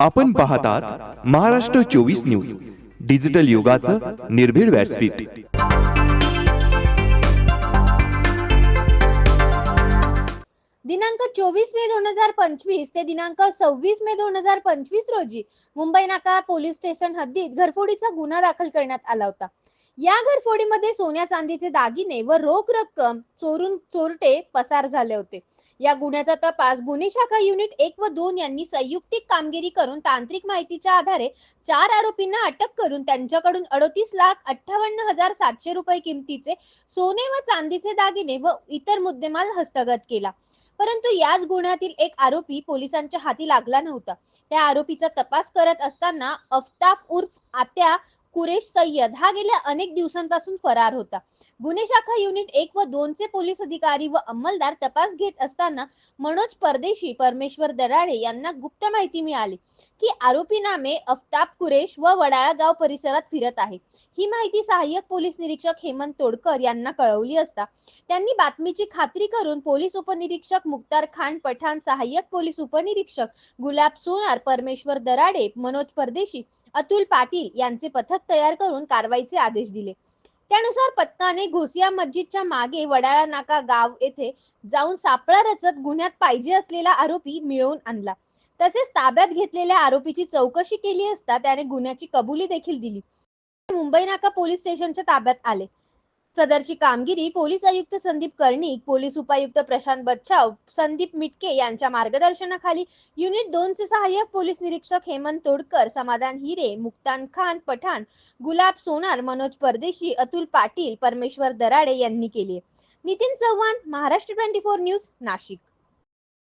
आपण पाहतात महाराष्ट्र चोवीस न्यूज डिजिटल युगाचं निर्भीड व्यासपीठ. दिनांक चोवीस मे दोन हजार पंचवीस ते दिनांक सव्वीस मे दोन हजार पंचवीस रोजी मुंबई नाका पोलीस स्टेशन हद्दीत घरफोडीचा गुन्हा दाखल करण्यात आला होता. या घरफोडीमध्ये सोन्या चांदीचे दागिने व रोख रक्कम चोरून चोरटे पसार झाले होते. या गुन्ह्याचा तपास गुन्हे शाखा युनिट एक व दोन यांनी संयुक्तिक कामगिरी करून तांत्रिक माहितीच्या आधारे चार आरोपींना अटक करून त्यांच्याकडून अडतीस लाख अठ्ठावन्न हजार सातशे रुपये किमतीचे सोने व चांदीचे दागिने व इतर मुद्देमाल हस्तगत केला. परंतु याच गुन्ह्यातील एक आरोपी पोलिसांच्या हाती लागला नव्हता. त्या आरोपीचा तपास करत असताना अफताफ उर्फ आत्या कुरेश सय्यद हा गेल्या अनेक दिवसांपासून फरार होता. गुन्हे शाखा युनिट एक व दोनचे पोलीस अधिकारी व अंमलदार तपास घेत असताना मनोज परदेशी परमेश्वर दराडे यांना गुप्त माहिती मिळाली. की आरोपी नामे अफताब कुरेश व वडाळा गाव परिसरात फिरत आहे. ही माहिती सहाय्यक पोलीस निरीक्षक हेमंत तोडकर यांना कळवली असता. त्यांनी बातमीची खात्री करून पोलीस उपनिरीक्षक मुक्तार खान पठाण सहाय्यक पोलीस उपनिरीक्षक गुलाब सोनार परमेश्वर दराडे मनोज परदेशी अतुल पाटील यांचे पथक तयार करून कारवाईचे आदेश दिले. त्यानुसार पथकाने घोसिया मस्जिदच्या मागे वडाळा नाका गाव येथे जाऊन सापळा रचत गुन्ह्यात पाहिजे असलेला आरोपी मिळवून आणला. तसेच ताब्यात घेतलेल्या आरोपीची चौकशी केली असता त्याने गुन्ह्याची कबुली देखील दिली. मुंबई नाका पोलीस स्टेशनच्या ताब्यात आले. सदरची कामगिरी पोलीस आयुक्त संदीप कर्णिक पोलीस उपायुक्त प्रशांत बच्छाव संदीप मिटके यांच्या मार्गदर्शनाखाली युनिट दोनचे सहाय्यक पोलीस निरीक्षक हेमंत तोडकर समाधान हिरे मुक्तान खान पठाण गुलाब सोनार मनोज परदेशी अतुल पाटील परमेश्वर दराडे यांनी केली. Nitin Chavan Maharashtra twenty four news Nashik.